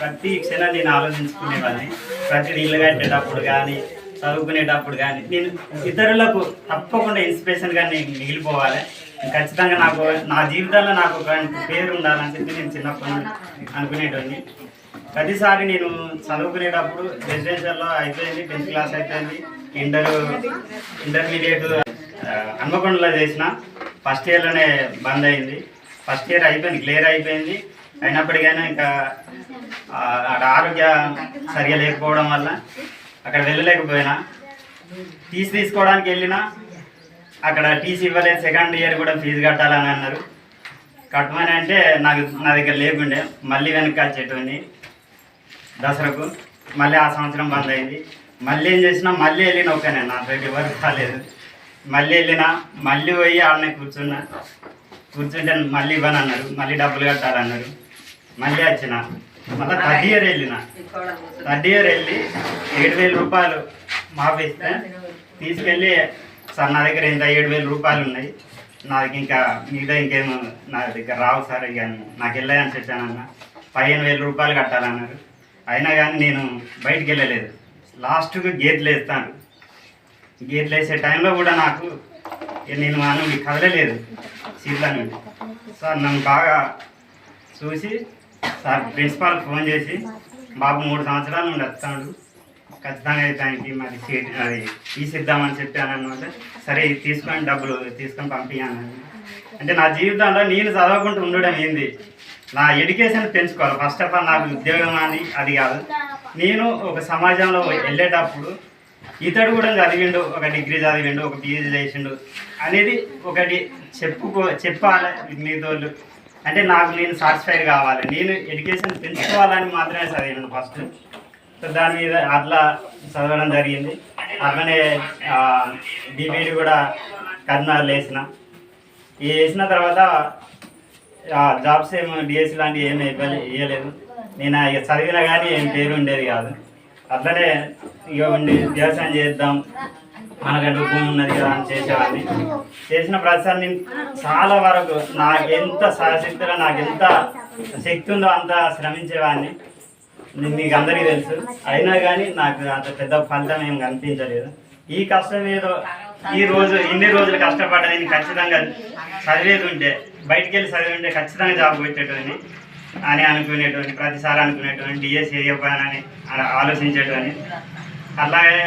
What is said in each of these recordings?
ప్రతి క్షణం నేను ఆలోచించుకునేవాడిని ప్రతి నీళ్ళు కట్టేటప్పుడు కానీ చదువుకునేటప్పుడు కానీ నేను ఇతరులకు తప్పకుండా ఇన్స్పిరేషన్గా నేను మిగిలిపోవాలి ఖచ్చితంగా నాకు నా జీవితంలో నాకు ఒక పేరు ఉండాలని చెప్పి నేను చిన్నప్పటి నుండి అనుకునేటోని ప్రతిసారి నేను చదువుకునేటప్పుడు రెసిడెన్షియల్లో అయిపోయింది టెన్త్ క్లాస్ అయిపోయింది. ఇంటర్ ఇంటర్మీడియట్ హన్మకొండలో చేసిన. ఫస్ట్ ఇయర్లోనే బంద్ అయింది. ఫస్ట్ ఇయర్ అయిపోయింది క్లియర్ అయిపోయింది. అయినప్పటికైనా ఇంకా అక్కడ ఆరోగ్య సరిగా లేకపోవడం వల్ల అక్కడ వెళ్ళలేకపోయినా టీసీ తీసుకోవడానికి వెళ్ళినా అక్కడ టీసీ ఇవ్వలేదు. సెకండ్ ఇయర్ కూడా ఫీజు కట్టాలని అన్నారు. కట్టమని అంటే నాకు నా దగ్గర లేకుండే. మళ్ళీ వెనక్కి వచ్చేటువంటి దసరాకు. మళ్ళీ ఆ సంవత్సరం బంద్ అయింది. మళ్ళీ ఏం చేసినా మళ్ళీ వెళ్ళిన ఒక్కనే. నా దగ్గర ఎవరు కాలేదు మళ్ళీ వెళ్ళినా మళ్ళీ పోయి ఆడనే కూర్చున్నా. కూర్చుంటే మళ్ళీ ఇవ్వనన్నారు. మళ్ళీ డబ్బులు కట్టాలన్నారు. మళ్ళీ వచ్చిన మళ్ళీ థర్డ్ ఇయర్ వెళ్ళిన. థర్డ్ ఇయర్ వెళ్ళి ఏడు వేల రూపాయలు మాపిస్తే తీసుకెళ్ళి సార్ నా దగ్గర ఇంత ఏడు వేల రూపాయలు ఉన్నాయి. నాకు ఇంకా మిగతా ఇంకేమో నా దగ్గర రావు సార్ ఇక నాకు వెళ్ళాయని చెప్పానన్న పదిహేను వేల రూపాయలు కట్టాలన్నారు. అయినా కానీ నేను బయటికి వెళ్ళలేదు. లాస్ట్కు గేట్లు వేస్తాను. గేట్లు వేసే టైంలో కూడా నాకు ఇక నేను మనం కదలలేదు. సీట్ల నుండి సార్ నన్ను బాగా చూసి సార్ ప్రిన్సిపాల్ ఫోన్ చేసి బాబు మూడు సంవత్సరాల నుండి వస్తాడు ఖచ్చితంగా దానికి మరి సీట్ అది తీసిద్దామని చెప్పాను అనమాట సరే ఇది తీసుకొని డబ్బులు తీసుకొని పంపించాను అంటే నా జీవితంలో నేను చదవకుండా ఉండడం ఏంది? నా ఎడ్యుకేషన్ పెంచుకోవాలి. ఫస్ట్ ఆఫ్ ఆల్ నాకు ఉద్యోగం అని అది కాదు. నేను ఒక సమాజంలో వెళ్ళేటప్పుడు ఇతడు కూడా చదివిండు ఒక డిగ్రీ చదివిండు ఒక పిహెచ్డీ చేసిండు అనేది ఒకటి చెప్పుకో చెప్పాలి మిగతాళ్ళు అంటే నాకు నేను సాటిస్ఫైడ్ కావాలి. నేను ఎడ్యుకేషన్ పెంచుకోవాలని మాత్రమే చదివాను ఫస్ట్ సో దాని మీద అట్లా చదవడం జరిగింది. అట్లనే డిబీడీ కూడా కర్నాలు వేసిన. ఈ వేసిన తర్వాత జాబ్స్ ఏమో డిఎస్సి లాంటివి ఏమి ఇబ్బంది ఇవ్వలేదు. నేను ఇక చదివినా కానీ ఏం పేరు ఉండేది కాదు. అట్లనే ఇక ఉండి వ్యవసాయం చేద్దాం. మనకంటూ భూమి ఉన్నది కదా అని చేసేవాడిని. చేసిన ప్రతిసారి నేను చాలా వరకు నాకు ఎంత సహశక్తిలో నాకు ఎంత శక్తి ఉందో అంత శ్రమించేవాడిని. మీకు అందరికీ తెలుసు. అయినా కానీ నాకు అంత పెద్ద ఫలితం ఏం కనిపించలేదు. ఈ కష్టం ఏదో ఈ రోజు ఇన్ని రోజులు కష్టపడ్డా నేను ఖచ్చితంగా చదివేది ఉంటే బయటికి వెళ్ళి చదివి ఉంటే ఖచ్చితంగా జాబ్ పెట్టేటోని అని అనుకునేటువంటి ప్రతిసారి అనుకునేటువంటి డిఎస్ వేయకపోయానని అలా ఆలోచించేటోని అలాగే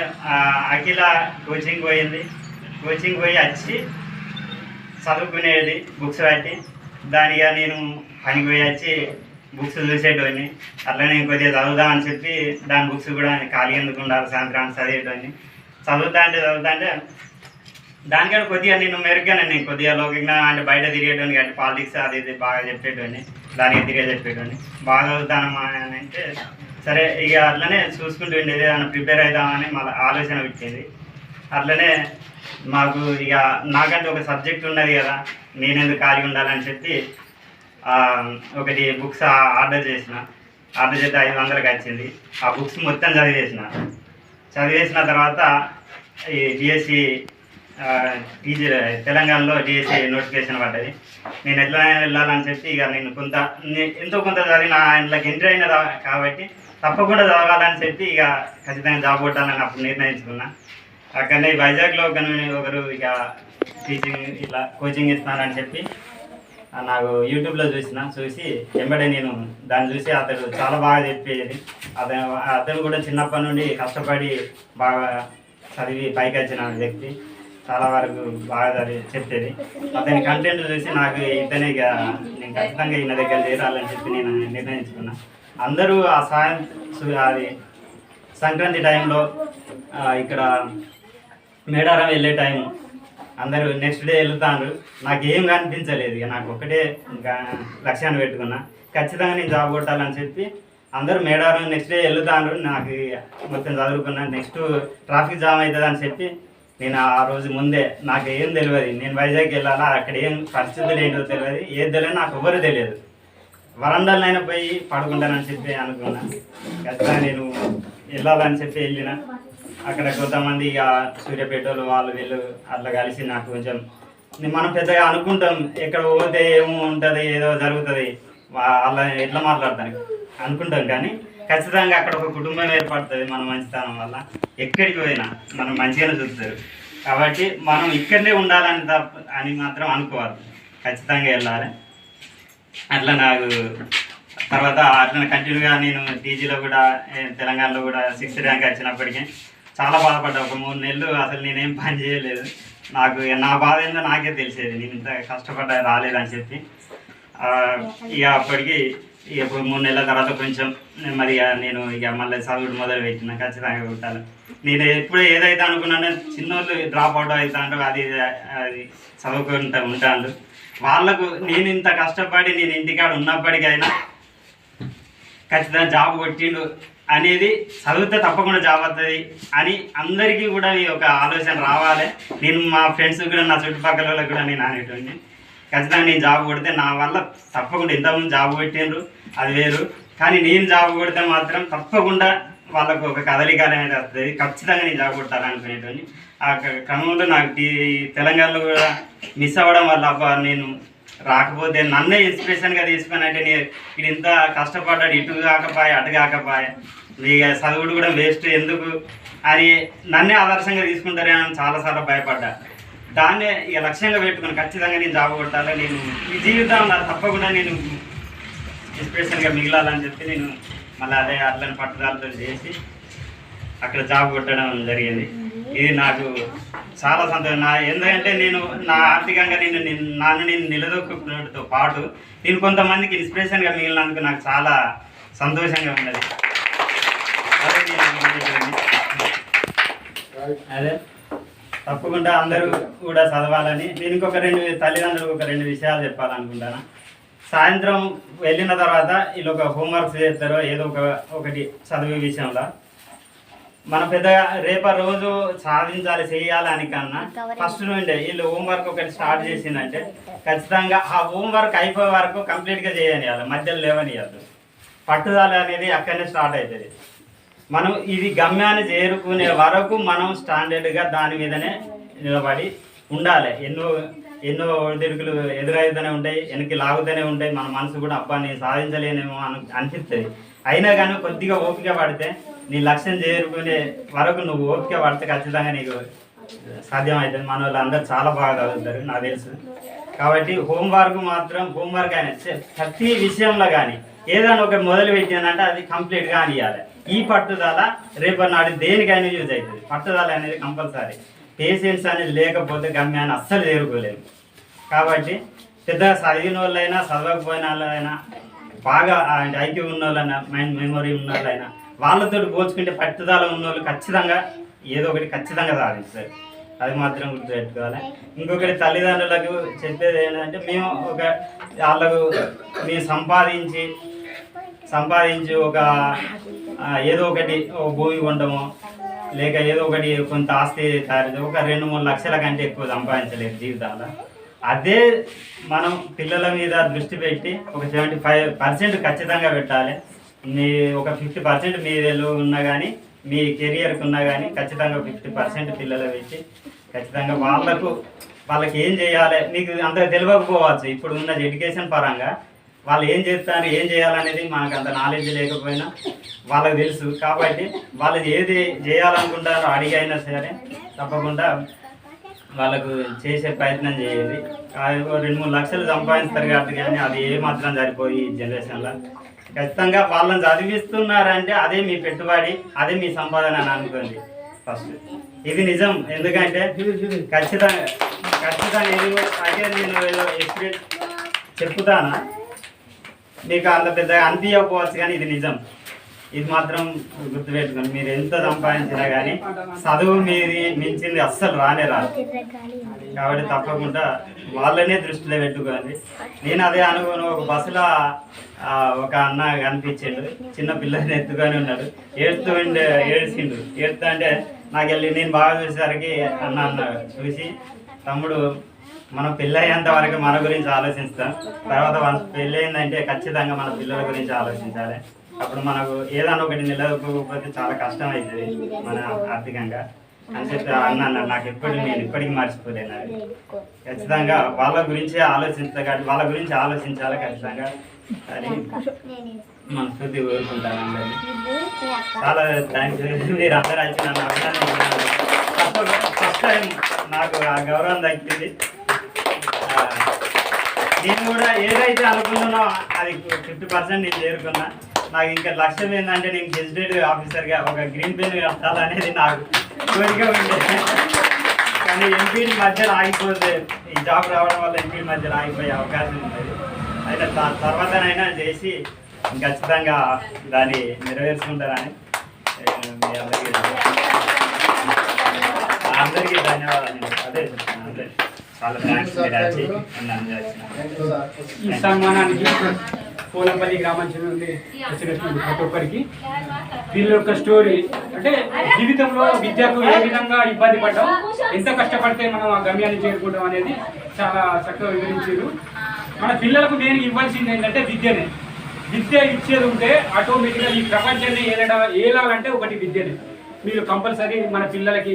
అఖిల కోచింగ్ పోయింది. కోచింగ్ పోయి వచ్చి చదువుకునేది బుక్స్ పట్టి దానిగా నేను పనికి పోయి వచ్చి బుక్స్ చూసేటోని అట్లనే నేను కొద్దిగా చదువుదామని చెప్పి దాని బుక్స్ కూడా ఖాళీ ఎందుకు ఉండాలి? సాయంత్రానికి చదివేటోని చదువుతా అంటే చదువుతా అంటే దానికంటే కొద్దిగా నేను మెరుగ్గానే నేను కొద్దిగా లోకంగా అంటే బయట తిరిగేటోని అంటే పాలిటిక్స్ అది ఇది బాగా చెప్పేటోని దానికి తిరిగే చెప్పేటోని బాగా చదువుతానమ్మా అని అంటే సరే ఇక అట్లనే చూసుకుంటూ ఉండేది ఏదైనా ప్రిపేర్ అవుదామని మళ్ళీ ఆలోచన పెట్టింది. అట్లనే మాకు ఇక నాకంటే ఒక సబ్జెక్ట్ ఉన్నది కదా నేనెందుకు ఖాళీ ఉండాలని చెప్పి ఒకటి బుక్స్ ఆర్డర్ చేసిన. ఆర్డర్ చేస్తే ఐదు వందలకి వచ్చింది. ఆ బుక్స్ మొత్తం చదివేసిన. చదివేసిన తర్వాత ఈ డిఎస్సి టీజీ తెలంగాణలో డిఎస్సి నోటిఫికేషన్ పడ్డది. నేను ఎట్లా వెళ్ళాలని చెప్పి ఇక నేను కొంత ఎంతో కొంత చదివిన ఆయనలోకి ఎంట్రీ అయిన కాబట్టి తప్పకుండా చదవాలని చెప్పి ఇక ఖచ్చితంగా జాబ్ కొట్టాలని అప్పుడు నిర్ణయించుకున్నా. అక్కడనే వైజాగ్లో ఒక ఒకరు ఇక టీచింగ్ ఇట్లా కోచింగ్ ఇస్తున్నారని చెప్పి నాకు యూట్యూబ్లో చూసిన చూసి వెంబడే నేను దాన్ని చూసి అతడు చాలా బాగా చెప్పేది. అతను అతను కూడా చిన్నప్పటి నుండి కష్టపడి బాగా చదివి పైకి వచ్చిన వ్యక్తి. చాలా వరకు బాగా చదివి చెప్పేది. అతని కంటెంట్ చూసి నాకు ఇతనే ఇక నేను ఖచ్చితంగా ఈయన దగ్గర చేరాలని చెప్పి నేను నిర్ణయించుకున్నాను అందరూ ఆ సాయం సు- అది సంక్రాంతి టైంలో ఇక్కడ మేడారం వెళ్ళే టైం. అందరూ నెక్స్ట్ డే వెళ్తాను నాకు ఏం కనిపించలేదు. ఇక నాకు ఒకటే ఇంకా లక్ష్యాన్ని పెట్టుకున్నా. ఖచ్చితంగా నేను జాబ్ కొట్టాలని చెప్పి అందరూ మేడారం నెక్స్ట్ డే వెళ్తాను నాకు మొత్తం చదువుకున్నా నెక్స్ట్ ట్రాఫిక్ జామ్ అవుతుంది అని చెప్పి నేను ఆ రోజు ముందే నాకు ఏం తెలియదు. నేను వైజాగ్ వెళ్ళాలా? అక్కడ ఏం పరిస్థితులు ఏంటో తెలియదు. ఏది తెలియదు నాకు ఎవరు తెలియదు. వరండాలైనా పోయి పడుకుంటానని చెప్పి అనుకున్నా. ఖచ్చితంగా నేను వెళ్ళాలని చెప్పి వెళ్ళిన. అక్కడ కొంతమంది ఇక సూర్యాపేటలో వాళ్ళు వీళ్ళు అట్లా కలిసి నాకు కొంచెం మనం పెద్దగా అనుకుంటాం ఎక్కడ పోతే ఏమో ఉంటుంది ఏదో జరుగుతుంది. వాళ్ళ ఎట్లా మాట్లాడతాను అనుకుంటాం కానీ ఖచ్చితంగా అక్కడ ఒక కుటుంబం ఏర్పడుతుంది మన మంచితనం వల్ల. ఎక్కడికి పోయినా మనం మంచిగానే చూస్తారు. కాబట్టి మనం ఇక్కడనే ఉండాలని తప్ప అని మాత్రం అనుకోవాలి ఖచ్చితంగా వెళ్ళాలి. అట్లా నాకు తర్వాత అట్లా కంటిన్యూగా నేను టీజీలో కూడా తెలంగాణలో కూడా సిక్స్త్ ర్యాంక్ వచ్చినప్పటికీ చాలా బాధపడ్డా. ఒక మూడు నెలలు అసలు నేనేం పని చేయలేదు. నాకు నా బాధ ఏందో నాకే తెలిసేది. నేను ఇంత కష్టపడ్డా రాలేదని చెప్పి. ఇక అప్పటికి ఇప్పుడు మూడు నెలల తర్వాత కొంచెం మరి నేను ఇక మళ్ళీ చదువుడు మొదలు పెట్టిన ఖచ్చితంగా కొట్టాలి. నేను ఎప్పుడు ఏదైతే అనుకున్నానో చిన్నోళ్ళు డ్రాప్ అవుట్ అవుతాండ్రు అది అది చదువుకుంటా ఉంటాను వాళ్ళకు నేను ఇంత కష్టపడి నేను ఇంటికాడ ఉన్నప్పటికైనా ఖచ్చితంగా జాబ్ కొట్టిండు అనేది చదివితే తప్పకుండా జాబ్ అవుతుంది అని అందరికీ కూడా ఈ ఒక ఆలోచన రావాలి. నేను మా ఫ్రెండ్స్ కూడా నా చుట్టుపక్కల వాళ్ళకి కూడా నేను అనేటువంటి ఖచ్చితంగా నేను జాబ్ కొడితే నా వల్ల తప్పకుండా ఇంతకుముందు జాబ్ కొట్టిండ్రు అది వేరు. కానీ నేను జాబ్ కొడితే మాత్రం తప్పకుండా వాళ్ళకు ఒక కదలిక అనేది వస్తుంది. ఖచ్చితంగా నేను జాబ్ కొట్టాలనుకునేటువంటి ఆ క- క్రమంలో నాకు తెలంగాణలో కూడా మిస్ అవ్వడం వల్ల అబ్బా నేను రాకపోతే నన్నే ఇన్స్పిరేషన్గా తీసుకున్నానంటే అంటే నేను ఇది ఇంత కష్టపడ్డాడు ఇటు కాకపాయ అటు కాకపాయ. ఇక చదువుడు కూడా వేస్ట్ ఎందుకు అని నన్నే ఆదర్శంగా తీసుకుంటారేమని చాలాసార్లు భయపడ్డా. దాన్నే ఇక లక్ష్యంగా పెట్టుకుని ఖచ్చితంగా నేను జాబ్ కొట్టాలి నేను ఈ జీవితం నాకు తప్పకుండా నేను ఇన్స్పిరేషన్గా మిగిలాలని చెప్పి నేను మళ్ళీ అదే అట్లని పట్టుదలతో చేసి అక్కడ జాబ్ కొట్టడం జరిగింది. ఇది నాకు చాలా సంతోషం. నా ఎందుకంటే నేను నా ఆర్థికంగా నేను నిన్- నన్ను నేను నిలదొక్కున్నతో పాటు నేను కొంతమందికి ఇన్స్పిరేషన్గా మిగిలినందుకు నాకు చాలా సంతోషంగా ఉన్నది. అదే తప్పకుండా అందరూ కూడా చదవాలని. నేను ఇంకొక రెండు తల్లిదండ్రులకు ఒక రెండు విషయాలు చెప్పాలనుకుంటాను. సాయంత్రం వెళ్ళిన తర్వాత వీళ్ళు ఒక హోంవర్క్స్ చేస్తారో ఏదో ఒక ఒకటి చదివే విషయంలో. మన పెద్దగా రేప రోజు సాధించాలి చేయాలి అని కన్నా ఫస్ట్ నుండి వీళ్ళు హోంవర్క్ ఒకటి స్టార్ట్ చేసిందంటే ఖచ్చితంగా ఆ హోంవర్క్ అయిపోయే వరకు కంప్లీట్గా చేయనియాలి మధ్యలో లేవనియద్దు పట్టుదల అనేది అక్కడనే స్టార్ట్ అవుతుంది. మనం ఇది గమ్యాన్ని చేరుకునే వరకు మనం స్టాండర్డ్గా దాని మీదనే నిలబడి ఉండాలి. ఎన్నో ఎన్నో ఒడిదుడుకులు ఎదురవుతూనే ఉంటాయి వెనక్కి లాగుతూనే ఉంటాయి. మన మనసు కూడా అబ్బా నేను సాధించలేనేమో అని అనిపిస్తుంది. అయినా కానీ కొద్దిగా ఓపిక పడితే నీ లక్ష్యం చేరుకునే వరకు నువ్వు ఓపిక పడితే ఖచ్చితంగా నీకు సాధ్యం అవుతుంది మన వాళ్ళందరూ చాలా బాగా చదువుతారు నాకు తెలుసు. కాబట్టి హోంవర్క్ మాత్రం హోంవర్క్ అయినా ప్రతి విషయంలో కానీ ఏదైనా ఒకటి మొదలు పెట్టిందంటే అది కంప్లీట్గా అనియాలి. ఈ పట్టుదల రేపటి నాడు దేనికైనా యూజ్ అవుతుంది. పట్టుదల అనేది కంపల్సరీ. పేషెన్స్ అనేది లేకపోతే గమ్యాన్ని అస్సలు చేరుకోలేము కాబట్టి పెద్దగా చదివిన వాళ్ళైనా చదవకపోయిన వాళ్ళైనా బాగా ఐక్యూ ఉన్న వాళ్ళైనా మైండ్ మెమొరీ ఉన్న వాళ్ళైనా వాళ్ళతో పోల్చుకుంటే పట్టుదల ఉన్న వాళ్ళు ఖచ్చితంగా ఏదో ఒకటి ఖచ్చితంగా సాధిస్తారు. అది మాత్రం గుర్తుపెట్టుకోవాలి. ఇంకొకటి తల్లిదండ్రులకు చెప్పేది ఏంటంటే మేము ఒక వాళ్ళకు మేము సంపాదించి సంపాదించి ఒక ఏదో ఒకటి ఓ భూమి ఉండము లేక ఏదో ఒకటి కొంత ఆస్తి తయారు ఒక రెండు మూడు లక్షల కంటే ఎక్కువ సంపాదించలేదు జీవితాల్లో అదే మనం పిల్లల మీద దృష్టి పెట్టి ఒక సెవెంటీ ఫైవ్ పర్సెంట్ ఖచ్చితంగా పెట్టాలి. మీ ఒక ఫిఫ్టీ పర్సెంట్ మీ ఉన్నా కానీ మీ కెరియర్కి ఉన్నా కానీ ఖచ్చితంగా ఫిఫ్టీ పర్సెంట్ పిల్లలు పెట్టి ఖచ్చితంగా వాళ్ళకు వాళ్ళకి ఏం చేయాలి? మీకు అంత తెలియకపోవచ్చు. ఇప్పుడు ఉన్న ఎడ్యుకేషన్ పరంగా వాళ్ళు ఏం చేస్తారు ఏం చేయాలనేది మనకు అంత నాలెడ్జ్ లేకపోయినా వాళ్ళకి తెలుసు. కాబట్టి వాళ్ళు ఏది చేయాలనుకుంటారో అడిగైనా సరే తప్పకుండా వాళ్ళకు చేసే ప్రయత్నం చేయండి. అది రెండు మూడు లక్షలు సంపాదిస్తారు కాబట్టి కానీ అది ఏ మాత్రం సరిపోయి ఈ జనరేషన్లో. ఖచ్చితంగా వాళ్ళని చదివిస్తున్నారంటే అదే మీ పెట్టుబడి అదే మీ సంపాదన అని అనుకోండి. ఫస్ట్ ఇది నిజం. ఎందుకంటే ఖచ్చితంగా ఖచ్చితంగా ఇది అయితే నేను ఎక్స్పీరియన్స్ చెప్తానా? మీకు అంత పెద్దగా అనిపించకపోవచ్చు కానీ ఇది నిజం. ఇది మాత్రం గుర్తుపెట్టుకోండి. మీరు ఎంత సంపాదించినా కానీ చదువు మీది మించింది అస్సలు రానే రాదు. కాబట్టి తప్పకుండా వాళ్ళనే దృష్టిలో పెట్టుకోండి. నేను అదే అనుకుని. ఒక బస్సులో ఒక అన్న కనిపించిండు. చిన్న పిల్లని ఎత్తుకొని ఉన్నాడు. ఏడుతూ ఉండే ఏడ్చిండు ఏడుతూ అంటే నాకు వెళ్ళి నేను బాగా చూసేసరికి అన్న అన్నాడు. చూసి తమ్ముడు మనం పెళ్ళయ్యేంత వరకు మన గురించి ఆలోచిస్తాం. తర్వాత మన పెళ్ళయిందంటే ఖచ్చితంగా మన పిల్లల గురించి ఆలోచించాలి. అప్పుడు మనకు ఏదైనా ఒకటి నిలదొక్కకపోతే చాలా కష్టం అవుతుంది మన ఆర్థికంగా. అని చెప్పి అన్నాను. నాకు ఎప్పుడు నేను ఇప్పటికీ మర్చిపోలేను అది. ఖచ్చితంగా వాళ్ళ గురించి ఆలోచించగలి వాళ్ళ గురించి ఆలోచించాలి ఖచ్చితంగా. అని మనస్ఫూర్తి కోరుకుంటాను అందరినీ. చాలా థ్యాంక్స్ మీరు అందరూ వచ్చి నన్ను అభినందించాను ఫస్ట్ టైం నాకు ఆ గౌరవం దక్కింది. నేను కూడా ఏదైతే అనుకున్నానో అది ఫిఫ్టీ పర్సెంట్ నేను చేరుకున్నా. నాకు ఇంకా లక్ష్యం ఏంటంటే నేను గెజిటెడ్ ఆఫీసర్గా ఒక గ్రీన్ పెన్ కట్టాలనేది నాకు కోరిక ఉండేది కానీ ఎంపీల మధ్యలో ఆగిపోతే ఈ జాబ్ రావడం వల్ల ఎంపీల మధ్యలో ఆగిపోయే అవకాశం ఉంటుంది అయితే దాని తర్వాతనైనా చేసి ఖచ్చితంగా దాన్ని నెరవేర్చుకుంటారని మీ అందరికీ అందరికీ ధన్యవాదాలు. అదే చెప్తాను చాలా థ్యాంక్స్ మీరు వచ్చి నన్ను ఈ సన్మానానికి కోలంపల్లి గ్రామాంచం నుండి వచ్చినటువంటి ప్రతి ఒక్కరికి వీళ్ళ యొక్క స్టోరీ అంటే జీవితంలో విద్యకు ఏ విధంగా ఇబ్బంది పడ్డాం ఎంత కష్టపడితే మనం ఆ గమ్యాన్ని చేరుకుంటాం అనేది చాలా చక్కగా వివరించారు. మన పిల్లలకు నేను ఇవ్వాల్సింది ఏంటంటే విద్యనే. విద్య ఇచ్చేది ఉంటే ఆటోమేటిక్గా ఈ ప్రపంచాన్ని ఏలడం ఏలాలంటే ఒకటి విద్యనే. మీరు కంపల్సరీ మన పిల్లలకి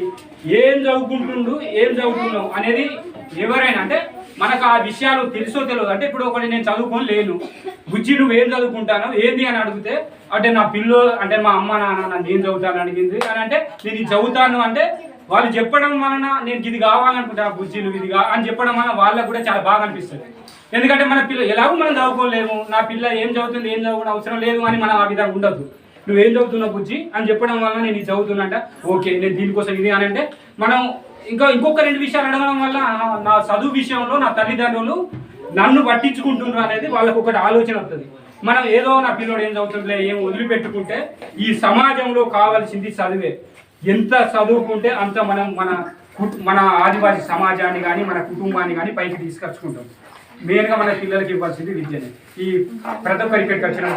ఏం చదువుకుంటుండు ఏం చదువుతున్నావు అనేది ఎవరైనా అంటే మనకు ఆ విషయాలు తెలుసో తెలియదు అంటే ఇప్పుడు ఒకటి నేను చదువుకొని లేను. బుజ్జి నువ్వు ఏం చదువుకుంటాను ఏంది అని అడిగితే అంటే నా పిల్లో అంటే మా అమ్మ నాన్న నన్ను ఏం చదువుతాను అడిగింది. అని అంటే నేను ఇది చదువుతాను అంటే వాళ్ళు చెప్పడం వలన నేను ఇది కావాలనుకుంటా బుజ్జి నువ్వు ఇది అని చెప్పడం వలన వాళ్ళకు కూడా చాలా బాగా అనిపిస్తుంది. ఎందుకంటే మన పిల్ల ఎలాగో మనం చదువుకోలేము. నా పిల్ల ఏం చదువుతుంది ఏం చదువుకునే అవసరం లేదు అని మనం ఆ విధంగా ఉండదు నువ్వేం చదువుతున్నావు బుజ్జి? అని చెప్పడం వల్ల నేను ఇది చదువుతున్నట్ట ఓకే నేను దీనికోసం ఇది అని అంటే మనం ఇంకా ఇంకొక రెండు విషయాలు అడగడం వల్ల నా చదువు విషయంలో నా తల్లిదండ్రులు నన్ను పట్టించుకుంటున్నారు అనేది వాళ్ళకు ఒకటి ఆలోచన వస్తుంది. మనం ఏదో నా పిల్లోడు ఏం చదువుతుందిలే ఏం వదిలిపెట్టుకుంటే ఈ సమాజంలో కావాల్సింది చదివే. ఎంత చదువుకుంటే అంత మనం మన మన ఆదివాసీ సమాజాన్ని కానీ మన కుటుంబాన్ని కానీ పైకి తీసుకొచ్చుకుంటాం. మెయిన్గా మన పిల్లలకి ఇవ్వాల్సింది విద్యనే. ఈ ప్రతి ఒక్కరి వచ్చిన